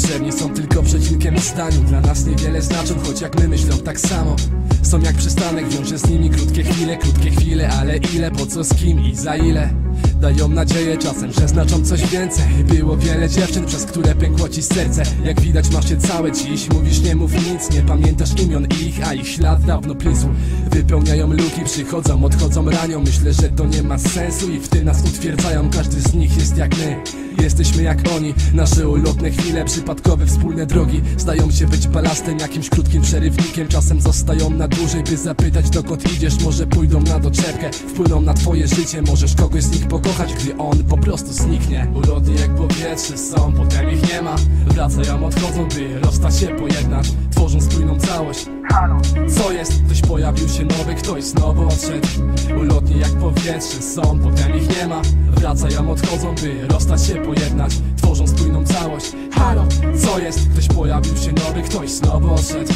Ulotni niepotrzebni są tylko przecinkiem w zdaniu. Dla nas niewiele znaczą, choć jak my myślą tak samo. Są jak przystanek, wiąże z nimi krótkie chwile, krótkie chwile Ale ile, po co, z kim i za ile? Dają nadzieję czasem, że znaczą coś więcej. Było wiele dziewczyn, przez które pękło ci serce. Jak widać masz je całe dziś. Mówisz nie mów nic, nie pamiętasz imion ich A ich ślad dawno prysł Wypełniają luki, przychodzą, odchodzą, ranią. Myślę, że to nie ma sensu i w tym nas utwierdzają. Każdy z nich jest jak my Jesteśmy jak oni, nasze ulotne chwile, przypadkowe wspólne drogi. Zdają się być balastem, jakimś krótkim przerywnikiem. Czasem zostają na dłużej, by zapytać dokąd idziesz. Może pójdą na doczepkę, wpłyną na twoje życie. Możesz kogoś z nich pokochać, gdy on po prostu zniknie. Ulotni jak powietrze są, potem ich nie ma. Wracają, odchodzą, by rozstać się, pojednać Tworzą spójną całość. Co jest? Ktoś pojawił się nowy, ktoś znowu odszedł. Ulotni jak powietrze są, potem ich nie ma Wracają, odchodzą, by rozstać się, pojednać Tworzą spójną całość Halo, co jest? Ktoś pojawił się nowy, ktoś znowu odszedł